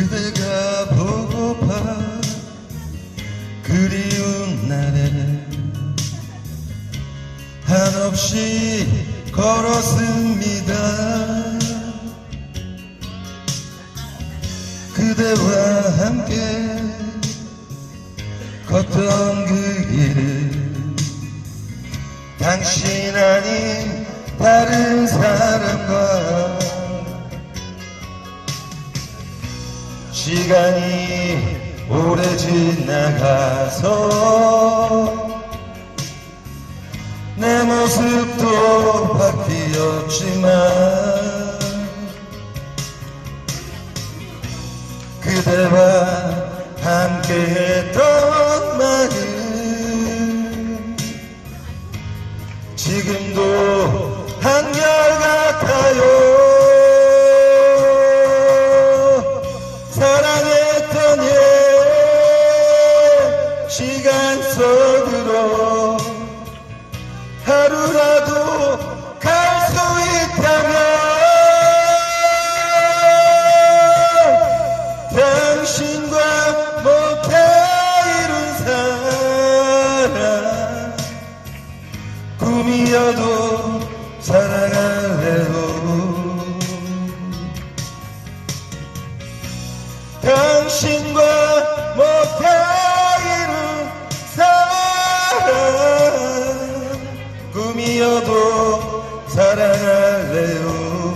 그대가 보고파 그리운 날에 한없이 걸었습니다. 그대와 함께 걷던 그 길을 당신 아닌 다른 사람 시간이 오래 지나가서 내 모습도 바뀌었지만 그대와 함께했던 속으로 하루라도 갈 수 있다면 당신과 못해 이룬 사랑 꿈이어도 사랑할래요. 당신과 못해 꿈이어도 사랑할래요